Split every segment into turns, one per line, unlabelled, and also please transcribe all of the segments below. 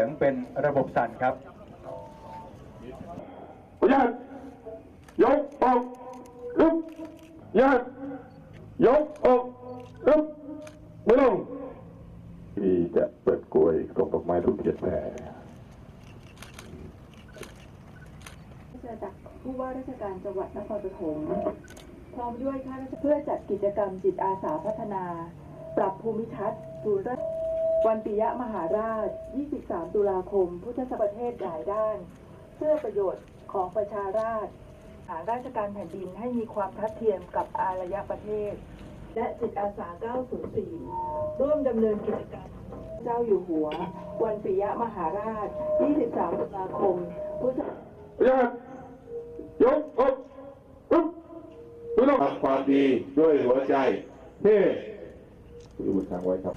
ยงเป็นระบบสั่นครับ
ขออนุญาตยกออกลุกญาตยกออกลุกไม่ลงที่จะเปิดกลวยส่งดอกไม้ทุกเกียรติแผ่
จากผู้ว่าราชการจังหวัดนครปฐมพร้อมด้วยข้าราชการเพื่อจัดกิจกรรมจิตอาสาพัฒนา ปรับภูมิทัศน์ศูนย์ราช วันปิยะมหาราช 23 ตุลาคม พุทธศักราชเทศหลายด้าน เพื่อประโยชน์ของประชาราษฎร์หาราชการแผ่นดินให้มีความทัดเทียมกับอารยประเทศ และจิตอาสา 904 ร่วมดำเนินกิจกรรมเจ้าอยู่หัว วันปิยะมหาราช 23 ตุลาคม พุทธ
ขออนุญาตยกออกลุกไม่ลงทำความดีด้วยหัวใจเฮ้ดูทางไว้ครับ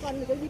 翻那个一